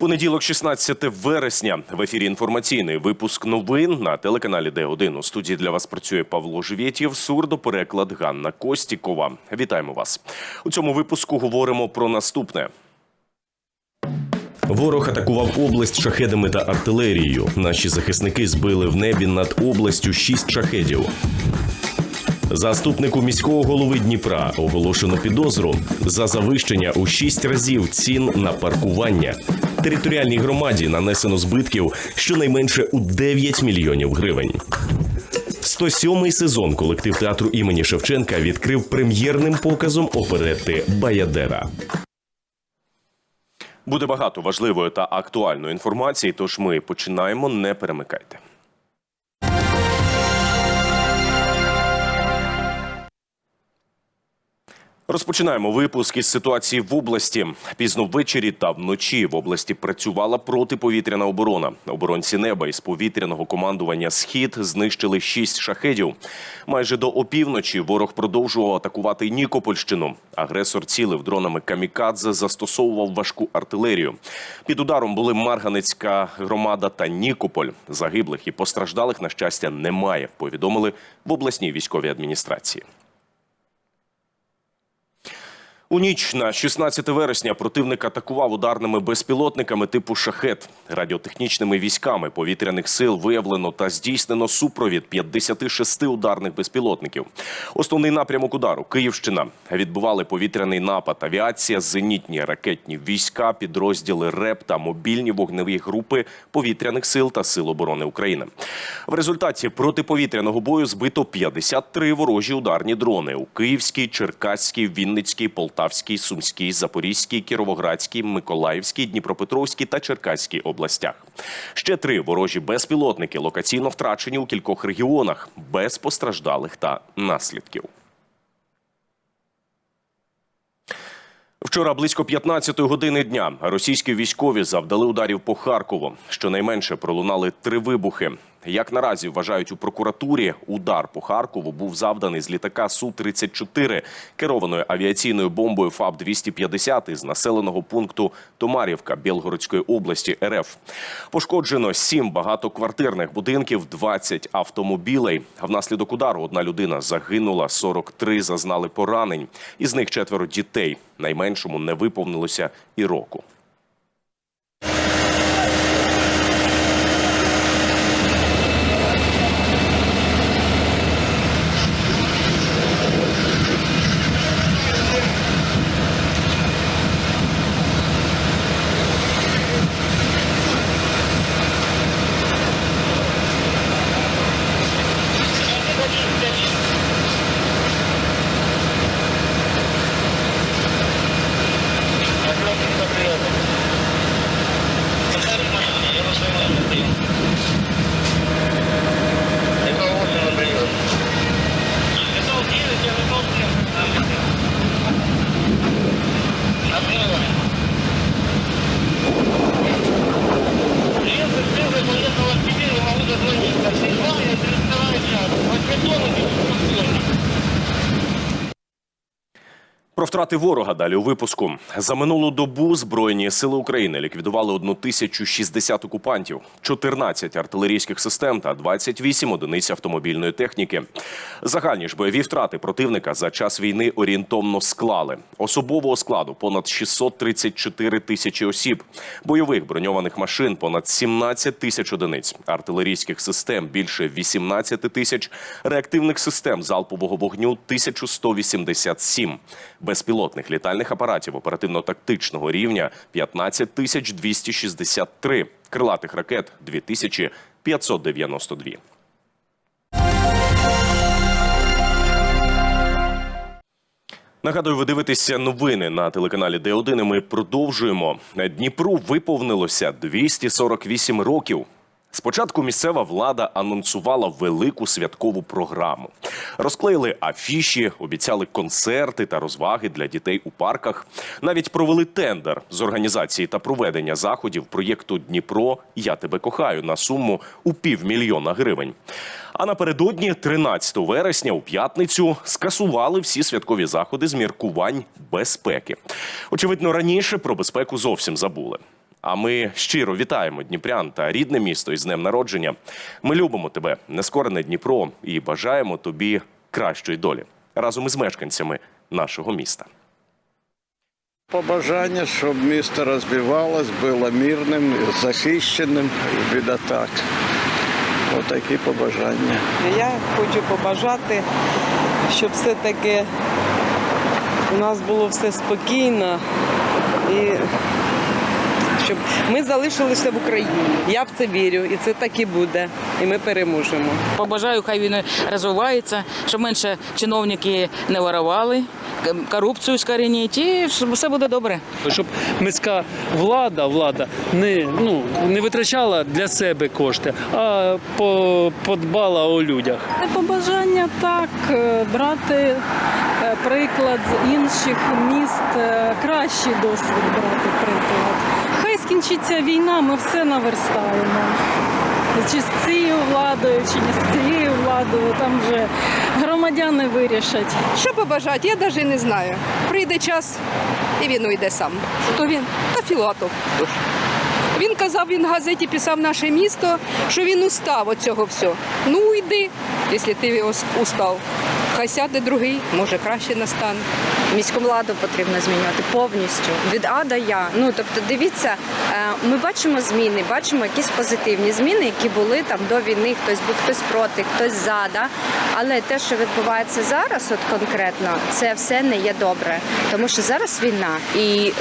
Понеділок, 16 вересня, в ефірі інформаційний випуск новин на телеканалі Д1. У студії для вас працює Павло Живєтєв, сурдопереклад Ганна Костікова. Вітаємо вас. У цьому випуску говоримо про наступне. Ворог атакував область шахедами та артилерією. Наші захисники збили в небі над областю шість шахедів. Заступнику міського голови Дніпра оголошено підозру за завищення у шість разів цін на паркування. Територіальній громаді нанесено збитків щонайменше у 9 мільйонів гривень. 107-й сезон колектив театру імені Шевченка відкрив прем'єрним показом оперетти Баядера. Буде багато важливої та актуальної інформації, тож ми починаємо. Не перемикайте. Розпочинаємо випуск із ситуації в області. Пізно ввечері та вночі в області працювала протиповітряна оборона. Оборонці неба із повітряного командування Схід знищили шість шахедів. Майже до опівночі ворог продовжував атакувати Нікопольщину. Агресор цілив дронами камікадзе, застосовував важку артилерію. Під ударом були Марганецька громада та Нікополь. Загиблих і постраждалих на щастя немає. Повідомили в обласній військовій адміністрації. У ніч на 16 вересня противник атакував ударними безпілотниками типу шахет. Радіотехнічними військами повітряних сил виявлено та здійснено супровід 56 ударних безпілотників. Основний напрямок удару Київщина відбували повітряний напад, авіація, зенітні ракетні війська, підрозділи РЕП та мобільні вогневі групи повітряних сил та сил оборони України. В результаті протиповітряного бою збито 53 ворожі ударні дрони у Київській, Черкаській, Вінницькій, Полтавській, Сумській, Запорізькій, Кіровоградській, Миколаївській, Дніпропетровській та Черкаській областях. Ще три ворожі безпілотники локаційно втрачені у кількох регіонах без постраждалих та наслідків. Вчора близько 15 години дня російські військові завдали ударів по Харкову. Щонайменше пролунали три вибухи. Як наразі вважають у прокуратурі, удар по Харкову був завданий з літака Су-34 керованою авіаційною бомбою ФАБ-250 із населеного пункту Томарівка Білгородської області РФ. Пошкоджено сім багатоквартирних будинків, 20 автомобілей. Внаслідок удару одна людина загинула, 43 зазнали поранень. Із них четверо дітей. Найменшому не виповнилося і року. Втрати ворога далі у випуску за минулу добу збройні сили України ліквідували 1060 окупантів, 14 артилерійських систем та 28 одиниць автомобільної техніки. Загальні ж бойові втрати противника за час війни орієнтовно склали особового складу понад 634 тисячі осіб, бойових броньованих машин понад 17 тисяч одиниць, артилерійських систем більше 18 тисяч, реактивних систем залпового вогню 1187 безпілотних літальних апаратів оперативно-тактичного рівня 15 тисяч 263, крилатих ракет 2592. Нагадую, ви дивитеся новини на телеканалі Д1. і Ми продовжуємо. Дніпру виповнилося 248 років. Спочатку місцева влада анонсувала велику святкову програму. Розклеїли афіші, обіцяли концерти та розваги для дітей у парках. Навіть провели тендер з організації та проведення заходів проєкту Дніпро Я тебе кохаю на суму у півмільйона гривень. А напередодні, 13 вересня, у п'ятницю, скасували всі святкові заходи з міркувань безпеки. Очевидно, раніше про безпеку зовсім забули. А ми щиро вітаємо Дніпрян та рідне місто із днем народження. Ми любимо тебе, нескорене Дніпро, і бажаємо тобі кращої долі разом із мешканцями нашого міста. Побажання, щоб місто розвивалось, було мирним, захищеним від атак. Отакі побажання. Я хочу побажати, щоб все-таки у нас було все спокійно і щоб ми залишилися в Україні. Я в це вірю, і це так і буде. І ми переможемо. Побажаю, хай він розвивається, щоб менше чиновники не воровали, корупцію скорініть, і щоб все буде добре. щоб міська влада, влада не, ну, не витрачала для себе кошти, а по, подбала о людях. Побажання так е, брати е, приклад з інших міст, е, кращий досвід брати приклад. Хай скінчиться війна, ми все наверстаємо. Чи з цією владою, чи не з цією владою, там вже громадяни вирішать. Що побажати, я навіть не знаю. Прийде час і він уйде сам. Хто він? Та Філатов. Він казав, він в газеті писав наше місто, що він устав від цього всього. Ну йди, якщо ти устав. Хай сяде другий, може краще настане. Міську владу потрібно змінювати повністю від А до Я. Ну тобто, дивіться, е, ми бачимо зміни, бачимо якісь позитивні зміни, які були там до війни. Хтось був хтось проти, хтось за. Да? Але те, що відбувається зараз, от конкретно, це все не є добре, тому що зараз війна, і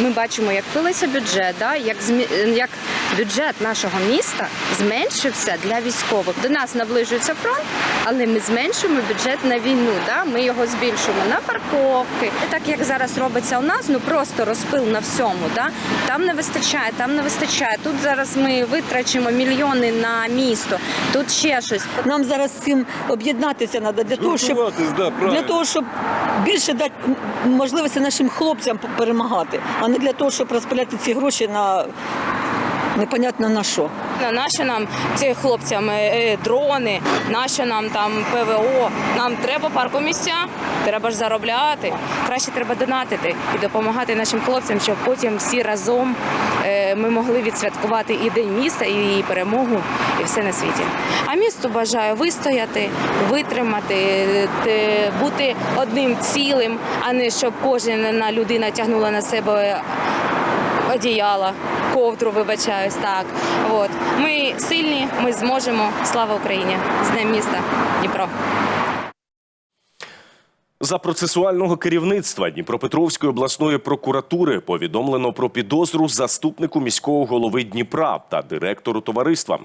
ми бачимо, як пилиться бюджет, да? як змі... як бюджет нашого міста зменшився для військових. До нас наближується фронт, але ми зменшуємо бюджет на війну. Да? Ми його збільшуємо на парковки. Так як зараз робиться у нас, ну просто розпил на всьому. Да? Там не вистачає, там не вистачає. Тут зараз ми витрачимо мільйони на місто. Тут ще щось. Нам зараз всім об'єднатися треба для того, щоб для того, щоб більше дати можливості нашим хлопцям перемагати, а не для того, щоб розпиляти ці гроші на непонятно на що. На нащо нам цим хлопцям е, дрони, нащо нам там ПВО? Нам треба паркомісця, треба ж заробляти. Краще треба донатити і допомагати нашим хлопцям, щоб потім всі разом е, ми могли відсвяткувати і день міста, і її перемогу, і все на світі. А місту бажаю вистояти, витримати, бути одним цілим, а не щоб кожна людина тягнула на себе одіяла, ковдру, вибачаюсь, так. От. Ми сильні, ми зможемо. Слава Україні! З Днем міста Дніпро! За процесуального керівництва Дніпропетровської обласної прокуратури повідомлено про підозру заступнику міського голови Дніпра та директору товариства.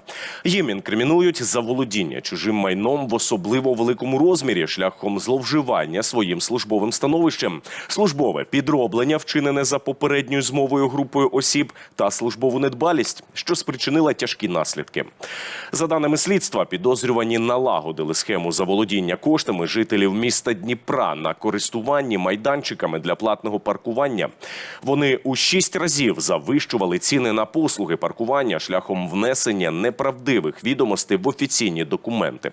Їм інкримінують заволодіння чужим майном в особливо великому розмірі шляхом зловживання своїм службовим становищем, службове підроблення, вчинене за попередньою змовою групою осіб, та службову недбалість, що спричинила тяжкі наслідки. За даними слідства, підозрювані налагодили схему заволодіння коштами жителів міста Дніпра на користуванні майданчиками для платного паркування. Вони у шість разів завищували ціни на послуги паркування шляхом внесення неправдивих відомостей в офіційні документи.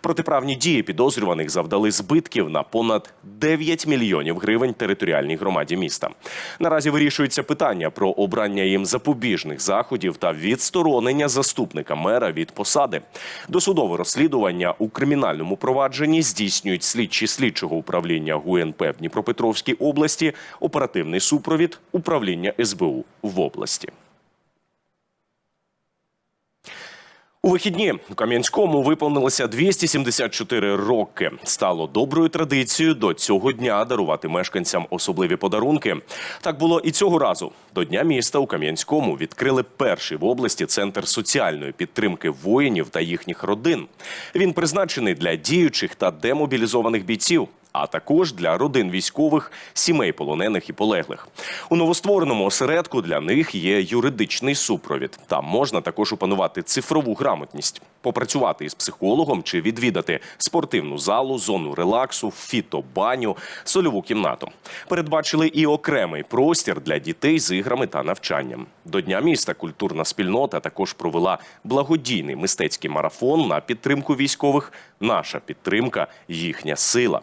Протиправні дії підозрюваних завдали збитків на понад 9 мільйонів гривень територіальній громаді міста. Наразі вирішується питання про обрання їм запобіжних заходів та відсторонення заступника мера від посади. Досудове розслідування у кримінальному провадженні здійснюють слідчі слідчого управління ГУНП в Дніпропетровській області, оперативний супровід управління СБУ в області. У вихідні у Кам'янському виповнилося 274 роки. Стало доброю традицією до цього дня дарувати мешканцям особливі подарунки. Так було і цього разу. До дня міста у Кам'янському відкрили перший в області центр соціальної підтримки воїнів та їхніх родин. Він призначений для діючих та демобілізованих бійців. А також для родин військових, сімей полонених і полеглих. У новоствореному осередку для них є юридичний супровід. Там можна також опанувати цифрову грамотність, попрацювати із психологом чи відвідати спортивну залу, зону релаксу, фітобаню, сольову кімнату. Передбачили і окремий простір для дітей з іграми та навчанням. До Дня міста культурна спільнота також провела благодійний мистецький марафон на підтримку військових. Наша підтримка їхня сила.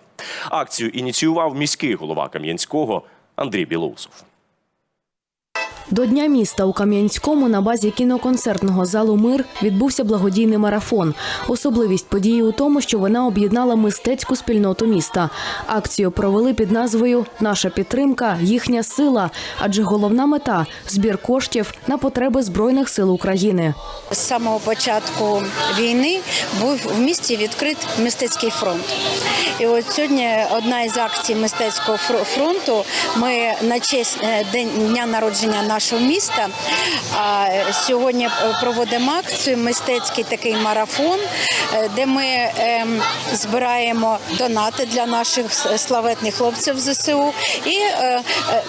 Акцію ініціював міський голова Кам'янського Андрій Білоусов. До Дня міста у Кам'янському на базі кіноконцертного залу Мир відбувся благодійний марафон. Особливість події у тому, що вона об'єднала мистецьку спільноту міста. Акцію провели під назвою Наша підтримка їхня сила, адже головна мета збір коштів на потреби збройних сил України. З самого початку війни був в місті відкрит мистецький фронт. І от сьогодні одна із акцій мистецького фро- фронту. Ми на честь е, дня народження нашого міста. А сьогодні е, проводимо акцію мистецький такий марафон, е, де ми ем, збираємо донати для наших славетних хлопців ЗСУ і е,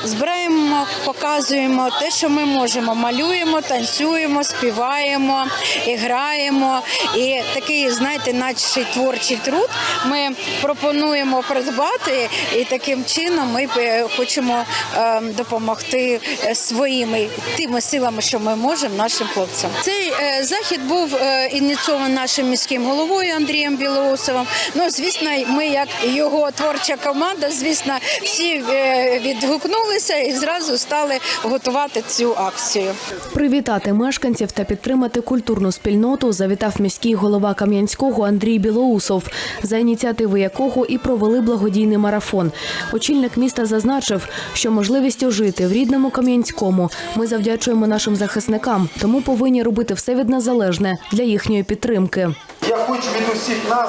збираємо, показуємо те, що ми можемо. Малюємо, танцюємо, співаємо, і граємо. І такий, знаєте, наче творчий труд ми пропонуємо придбати, і таким чином ми хочемо е, допомогти е, своїми тими силами, що ми можемо нашим хлопцям. Цей е, захід був е, ініційований нашим міським головою Андрієм Білоусовим. Ну, звісно, ми, як його творча команда, звісно, всі е, відгукнулися і зразу стали готувати цю акцію. Привітати мешканців та підтримати культурну спільноту завітав міський голова Кам'янського Андрій Білоусов, за ініціативи якого і провели благодійний марафон. Очільник міста зазначив, що можливістю жити в рідному Кам'янському ми завдячуємо нашим захисникам, тому повинні робити все від нас залежне для їхньої підтримки. Я хочу від усіх нас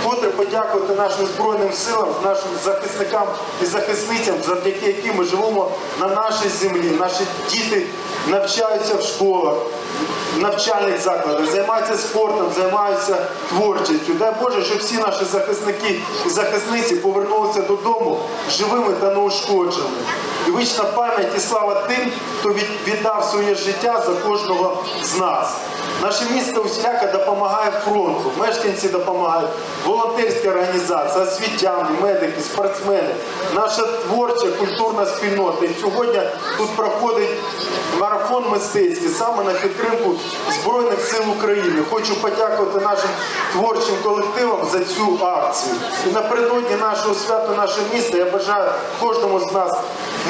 вкотре подякувати нашим збройним силам, нашим захисникам і захисницям, завдяки яким ми живемо на нашій землі. Наші діти навчаються в школах, навчальних закладах, займаються спортом, займаються творчістю. Дай Боже, щоб всі наші захисники і захисниці повернулися додому живими та неушкодженими. І вічна пам'ять і слава тим, хто від- віддав своє життя за кожного з нас. Наше місто усіляко допомагає фронту, мешканці допомагають, волонтерська організація, освітяни, медики, спортсмени, наша творча культурна спільнота. І сьогодні тут проходить марафон мистецький саме на підтримку Збройних сил України. Хочу подякувати нашим творчим колективам за цю акцію. І напередодні нашого свята, нашого міста я бажаю кожному з нас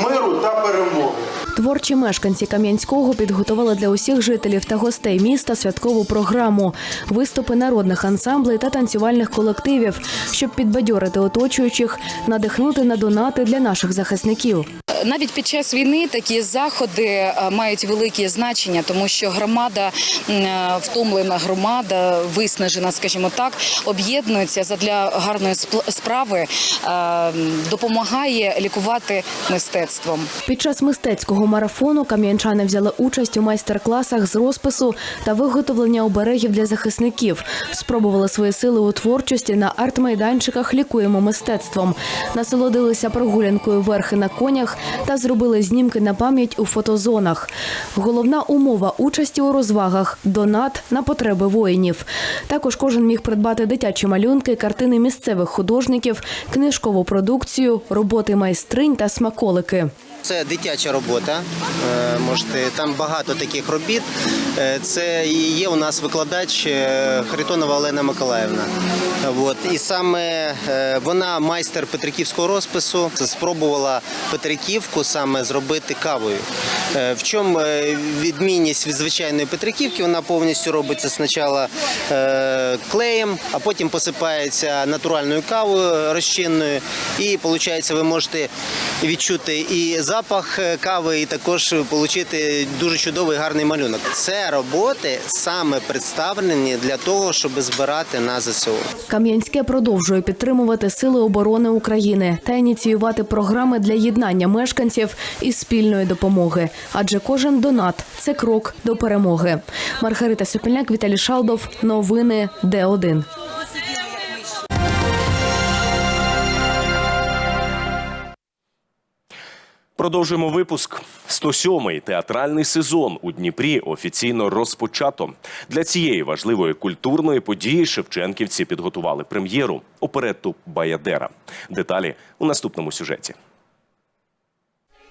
миру та перемоги. Творчі мешканці Кам'янського підготували для усіх жителів та гостей міста святкову програму, виступи народних ансамблей та танцювальних колективів, щоб підбадьорити оточуючих, надихнути на донати для наших захисників. Навіть під час війни такі заходи е, мають велике значення, тому що громада, е, втомлена громада, виснажена, скажімо так, об'єднується задля гарної справи, е, допомагає лікувати мистецтвом. Під час мистецького марафону кам'янчани взяли участь у майстер-класах з розпису та виготовлення оберегів для захисників. Спробували свої сили у творчості на арт-майданчиках Лікуємо мистецтвом. Насолодилися прогулянкою верхи на конях та зробили знімки на пам'ять у фотозонах. Головна умова участі у розвагах донат на потреби воїнів. Також кожен міг придбати дитячі малюнки, картини місцевих художників, книжкову продукцію, роботи майстринь та смаколики. Це дитяча робота. Е, Можете там багато таких робіт. Е, Це і є у нас викладач е, Харитонова Олена Миколаївна. От і саме вона майстер петриківського розпису. Спробувала петриківку саме зробити кавою. В чому відмінність від звичайної петриківки? Вона повністю робиться спочатку клеєм, а потім посипається натуральною кавою розчинною. І виходить, ви можете відчути і запах е, кави, і також отримати дуже чудовий гарний малюнок. Це роботи саме представлені для того, щоб збирати на ЗСУ. Кам'янське продовжує підтримувати сили оборони України та ініціювати програми для єднання мешканців із спільної допомоги. Адже кожен донат це крок до перемоги. Маргарита Сопільняк, Віталій Шалдов. Новини Д1. Продовжуємо випуск. 107-й театральний сезон у Дніпрі офіційно розпочато. Для цієї важливої культурної події шевченківці підготували прем'єру оперетту Баядера. Деталі у наступному сюжеті.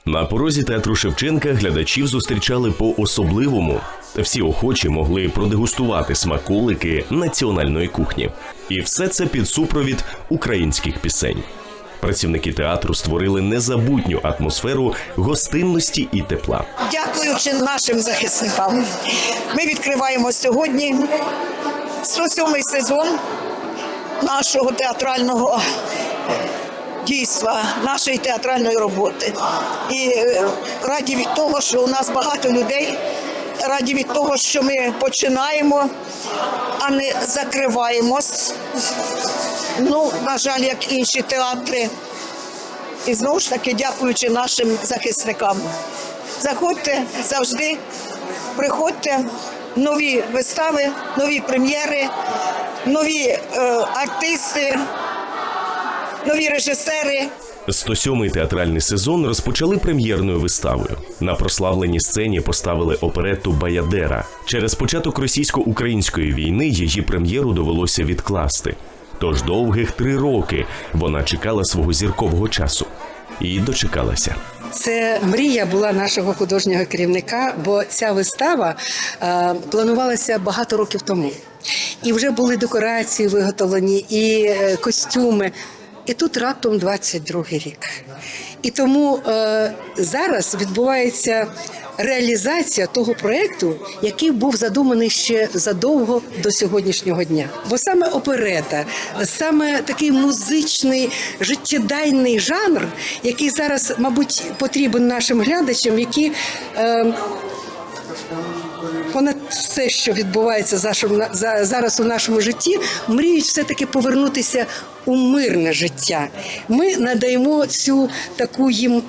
На порозі театру Шевченка глядачів зустрічали по-особливому. Всі охочі могли продегустувати смаколики національної кухні. І все це під супровід українських пісень. Працівники театру створили незабутню атмосферу гостинності і тепла. Дякуючи нашим захисникам, ми відкриваємо сьогодні 107-й сезон нашого театрального дійства, нашої театральної роботи. І е, раді від того, що у нас багато людей, раді від того, що ми починаємо, а не закриваємось. Ну, на жаль, як інші театри. І знову ж таки дякуючи нашим захисникам. Заходьте завжди, приходьте, нові вистави, нові прем'єри, нові е, артисти, нові режисери. 107-й театральний сезон розпочали прем'єрною виставою. На прославленій сцені поставили оперетту Баядера. Через початок російсько-української війни її прем'єру довелося відкласти. Тож довгих три роки вона чекала свого зіркового часу і дочекалася. Це мрія була нашого художнього керівника, бо ця вистава е, планувалася багато років тому. І вже були декорації виготовлені, і е, костюми. І тут раптом 22 рік. І тому е, зараз відбувається реалізація того проєкту, який був задуманий ще задовго до сьогоднішнього дня. Бо саме оперета, саме такий музичний життєдайний жанр, який зараз, мабуть, потрібен нашим глядачам, які. Е, Понад все, що відбувається за- за- зараз у нашому житті, мріють все-таки повернутися у мирне життя. Ми надаємо цю таку їм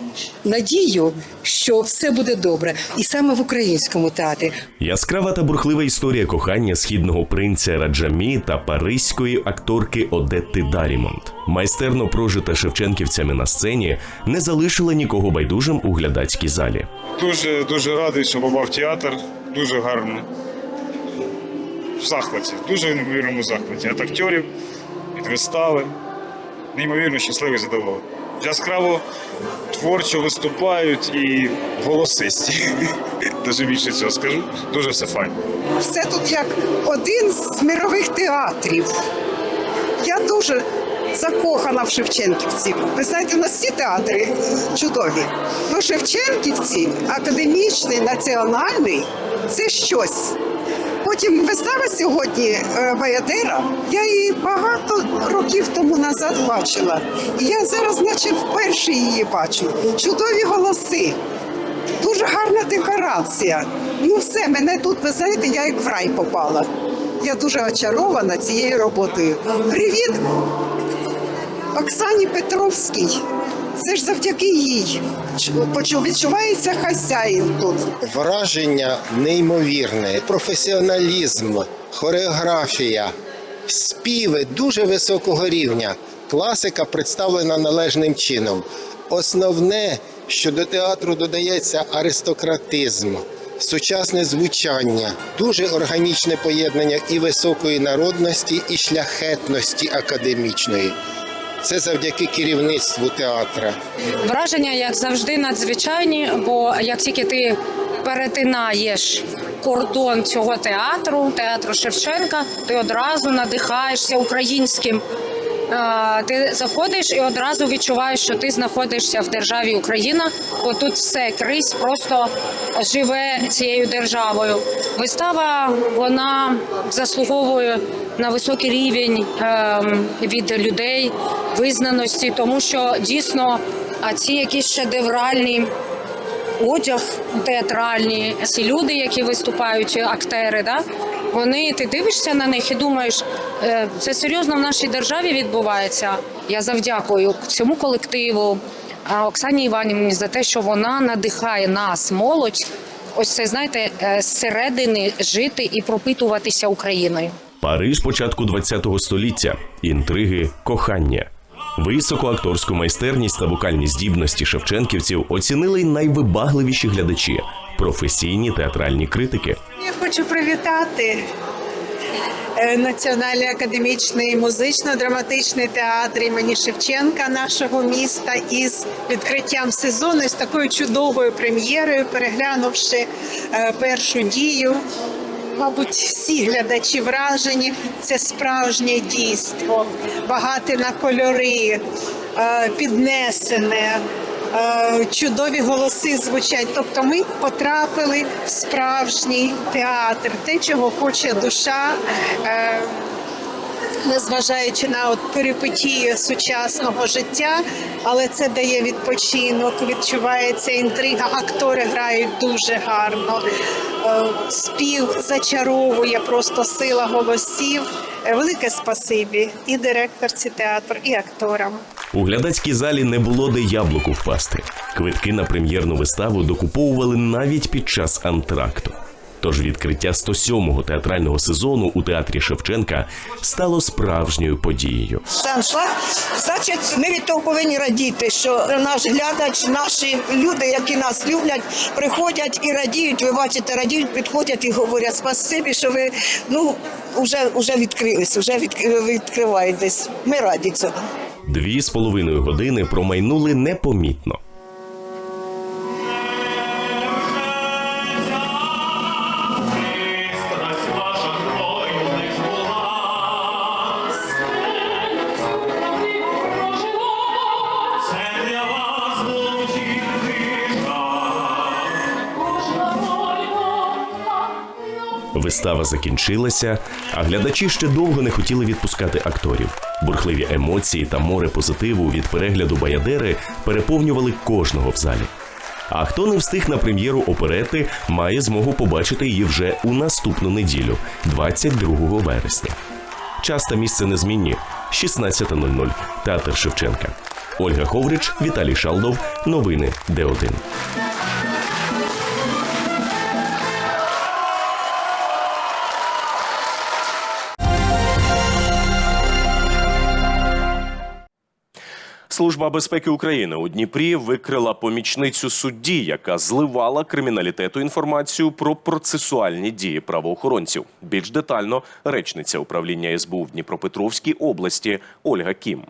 надію, що все буде добре, і саме в українському театрі. Яскрава та бурхлива історія кохання східного принця Раджамі та паризької акторки Одетти Дарімонт. Майстерно прожита шевченківцями на сцені не залишила нікого байдужим у глядацькій залі. Дуже дуже радий, що попав в театр. Дуже гарно. В захваті, дуже неймовірному захваті. Від акторів, від вистави. Неймовірно щасливий задоволений. Яскраво творчо виступають і голосисті. Дуже більше цього скажу. Дуже все файно. Все тут як один з мирових театрів. Я дуже закохана в Шевченківці. Ви знаєте, у нас всі театри чудові. Ну, Шевченківці, академічний, національний це щось. Потім вистава сьогодні е, Баядера. Я її багато років тому назад бачила. Я зараз, наче вперше її бачу. Чудові голоси. Дуже гарна декорація. Ну все, мене тут, ви знаєте, я як в рай попала. Я дуже очарована цією роботою. Привіт Оксані Петровській. Це ж завдяки їй. Почу- Відчувається хазяїн тут. Враження неймовірне, професіоналізм, хореографія, співи дуже високого рівня. Класика представлена належним чином. Основне, що до театру додається аристократизм, сучасне звучання, дуже органічне поєднання і високої народності, і шляхетності академічної. Це завдяки керівництву театра. Враження, як завжди, надзвичайні, бо як тільки ти перетинаєш кордон цього театру, театру Шевченка, ти одразу надихаєшся українським. Е, Ти заходиш і одразу відчуваєш, що ти знаходишся в державі Україна, бо тут все крізь просто живе цією державою. Вистава вона заслуговує на високий рівень ем, від людей визнаності, тому що дійсно ці якісь шедевральні одяг театральні, ці люди, які виступають, актери, да? вони ти дивишся на них і думаєш, е, це серйозно в нашій державі відбувається. Я завдякую цьому колективу Оксані Іванівні за те, що вона надихає нас, молодь. Ось це знаєте, е, зсередини жити і пропитуватися Україною. Париж початку ХХ століття, інтриги, кохання. Високу акторську майстерність та вокальні здібності шевченківців оцінили й найвибагливіші глядачі, професійні театральні критики. Я хочу привітати е, Національний академічний музично-драматичний театр імені Шевченка нашого міста із відкриттям сезону з такою чудовою прем'єрою, переглянувши е, першу дію. Мабуть, всі глядачі вражені. Це справжнє дійство, багате на кольори, е, піднесене. е, Чудові голоси звучать. Тобто ми потрапили в справжній театр, те, чого хоче душа, е, незважаючи на от перипетії сучасного життя, але це дає відпочинок, відчувається інтрига. Актори грають дуже гарно. Е, Спів зачаровує просто сила голосів. Е, Велике спасибі і директорці театру, і акторам. У глядацькій залі не було де яблуку впасти. Квитки на прем'єрну виставу докуповували навіть під час антракту. Тож відкриття 107-го театрального сезону у театрі Шевченка стало справжньою подією. Аншлаг, значить, ми від того повинні радіти, що наш глядач, наші люди, які нас люблять, приходять і радіють. Ви бачите, радіють, підходять і говорять спасибі, що ви ну вже, вже відкрились, вже відкриваєтесь. Ми раді цього. Дві з половиною години промайнули непомітно. Вистава закінчилася, а глядачі ще довго не хотіли відпускати акторів. Бурхливі емоції та море позитиву від перегляду Баядери переповнювали кожного в залі. А хто не встиг на прем'єру оперети, має змогу побачити її вже у наступну неділю, 22 вересня. Час та місце незмінні 16.00. Театр Шевченка. Ольга Ховрич, Віталій Шалдов. Новини Д1. Служба безпеки України у Дніпрі викрила помічницю судді, яка зливала криміналітету інформацію про процесуальні дії правоохоронців. Більш детально речниця управління СБУ в Дніпропетровській області Ольга Кім.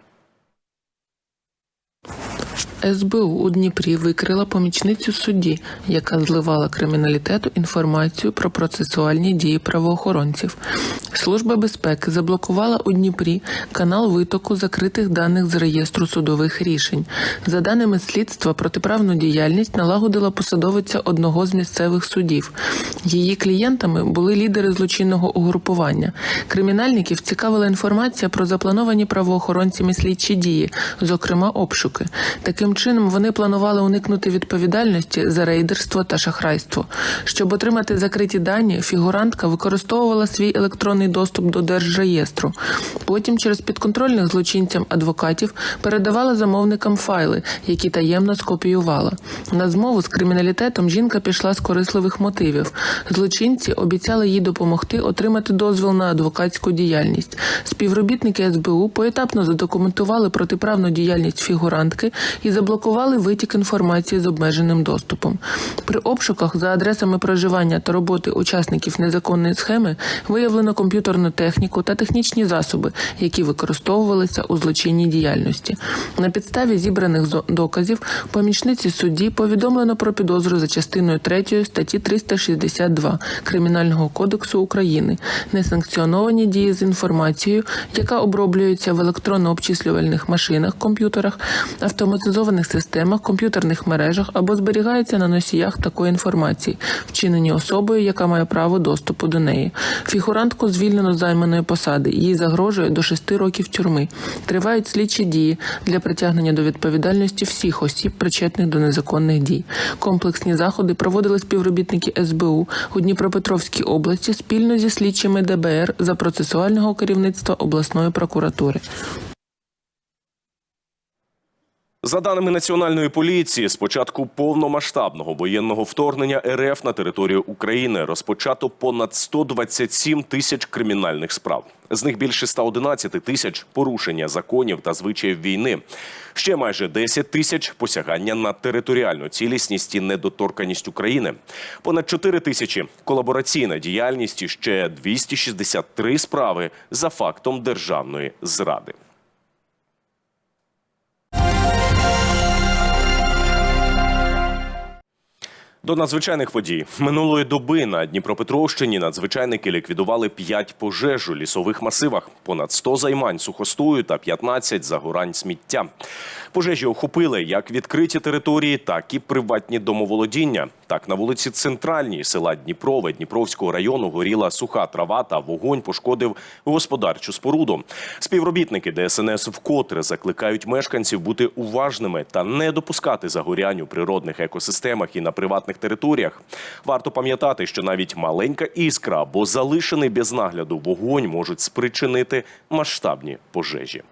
СБУ у Дніпрі викрила помічницю судді, яка зливала криміналітету інформацію про процесуальні дії правоохоронців. Служба безпеки заблокувала у Дніпрі канал витоку закритих даних з реєстру судових рішень. За даними слідства, протиправну діяльність налагодила посадовиця одного з місцевих судів. Її клієнтами були лідери злочинного угрупування. Кримінальників цікавила інформація про заплановані правоохоронцями слідчі дії, зокрема обшуки. Таким чином вони планували уникнути відповідальності за рейдерство та шахрайство. Щоб отримати закриті дані, фігурантка використовувала свій електронний доступ до держреєстру. Потім через підконтрольних злочинцям адвокатів передавала замовникам файли, які таємно скопіювала. На змову з криміналітетом жінка пішла з корисливих мотивів. Злочинці обіцяли їй допомогти отримати дозвіл на адвокатську діяльність. Співробітники СБУ поетапно задокументували протиправну діяльність фігурантки і заблокували витік інформації з обмеженим доступом. При обшуках за адресами проживання та роботи учасників незаконної схеми виявлено комп'ютерну техніку та технічні засоби, які використовувалися у злочинній діяльності. На підставі зібраних доказів помічниці судді повідомлено про підозру за частиною 3 статті 362 Кримінального кодексу України несанкціоновані дії з інформацією, яка оброблюється в електронно-обчислювальних машинах, комп'ютерах, автоматизованих системах, комп'ютерних мережах або зберігається на носіях такої інформації, вчинені особою, яка має право доступу до неї. Фігурантку звільнено з займаної посади. Їй загрожує до 6 років тюрми. Тривають слідчі дії для притягнення до відповідальності всіх осіб, причетних до незаконних дій. Комплексні заходи проводили співробітники СБУ у Дніпропетровській області спільно зі слідчими ДБР за процесуального керівництва обласної прокуратури. За даними національної поліції, з початку повномасштабного воєнного вторгнення РФ на територію України розпочато понад 127 тисяч кримінальних справ. З них більше 111 тисяч порушення законів та звичаїв війни. Ще майже 10 тисяч посягання на територіальну цілісність і недоторканість України. Понад 4 тисячі колабораційна діяльність і ще 263 справи за фактом державної зради. До надзвичайних подій минулої доби на Дніпропетровщині надзвичайники ліквідували 5 пожеж у лісових масивах, понад 100 займань сухостою та 15 загорань сміття. Пожежі охопили як відкриті території, так і приватні домоволодіння. Так, на вулиці Центральній села Дніпрове Дніпровського району горіла суха трава та вогонь пошкодив господарчу споруду. Співробітники ДСНС вкотре закликають мешканців бути уважними та не допускати загорянь у природних екосистемах і на приватних територіях. Варто пам'ятати, що навіть маленька іскра або залишений без нагляду вогонь можуть спричинити масштабні пожежі.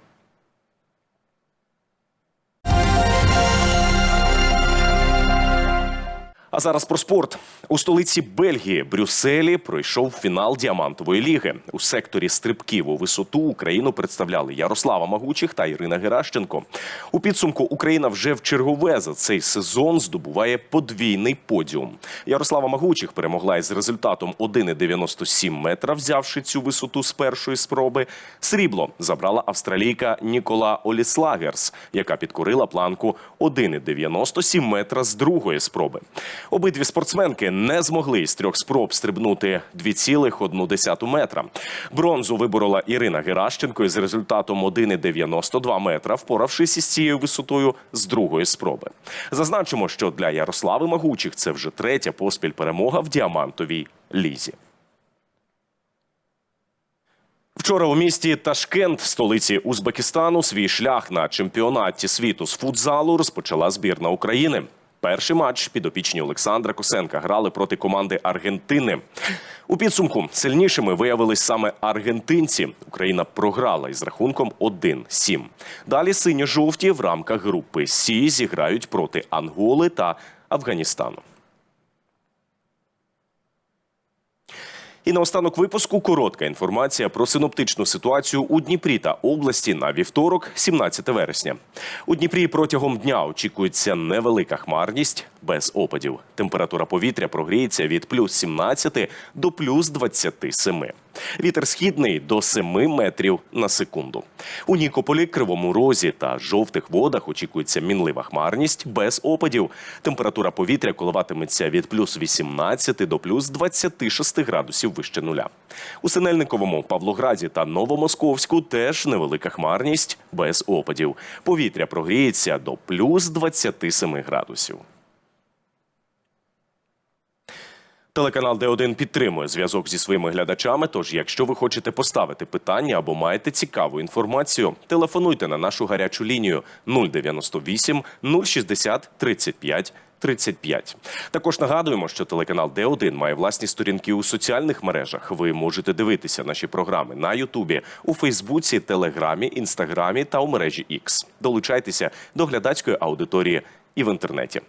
А зараз про спорт у столиці Бельгії Брюсселі пройшов фінал діамантової ліги. У секторі стрибків у висоту Україну представляли Ярослава Магучих та Ірина Геращенко. У підсумку Україна вже в чергове за цей сезон здобуває подвійний подіум. Ярослава Магучих перемогла із результатом 1,97 метра, взявши цю висоту з першої спроби. Срібло забрала австралійка Нікола Оліслагерс, яка підкорила планку 1,97 метра з другої спроби. Обидві спортсменки не змогли із трьох спроб стрибнути 2,1 метра. Бронзу виборола Ірина Геращенко із результатом 1,92 метра, впоравшись із цією висотою з другої спроби. Зазначимо, що для Ярослави Магучих це вже третя поспіль перемога в діамантовій лізі. Вчора у місті Ташкент, столиці Узбекистану, свій шлях на чемпіонаті світу з футзалу розпочала збірна України. Перший матч підопічні Олександра Косенка грали проти команди Аргентини. У підсумку сильнішими виявились саме аргентинці. Україна програла із рахунком 1-7. Далі синьо-жовті в рамках групи Сі зіграють проти Анголи та Афганістану. І наостанок випуску коротка інформація про синоптичну ситуацію у Дніпрі та області на вівторок, 17 вересня. У Дніпрі протягом дня очікується невелика хмарність без опадів. Температура повітря прогріється від плюс 17 до плюс 27. Вітер східний до 7 метрів на секунду. У Нікополі, Кривому Розі та жовтих водах очікується мінлива хмарність без опадів. Температура повітря коливатиметься від плюс 18 до плюс 26 градусів вище нуля. У Синельниковому, Павлограді та Новомосковську теж невелика хмарність без опадів. Повітря прогріється до плюс 27 градусів. Телеканал Д1 підтримує зв'язок зі своїми глядачами. Тож, якщо ви хочете поставити питання або маєте цікаву інформацію, телефонуйте на нашу гарячу лінію 098 060 35 35. Також нагадуємо, що телеканал Д1 має власні сторінки у соціальних мережах. Ви можете дивитися наші програми на Ютубі, у Фейсбуці, Телеграмі, Інстаграмі та у мережі X. Долучайтеся до глядацької аудиторії і в інтернеті.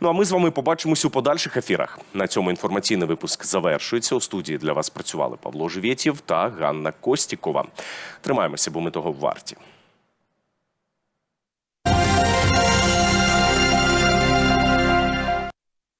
Ну а ми з вами побачимось у подальших ефірах. На цьому інформаційний випуск завершується. У студії для вас працювали Павло Живєтєв та Ганна Костікова. Тримаємося, бо ми того варті.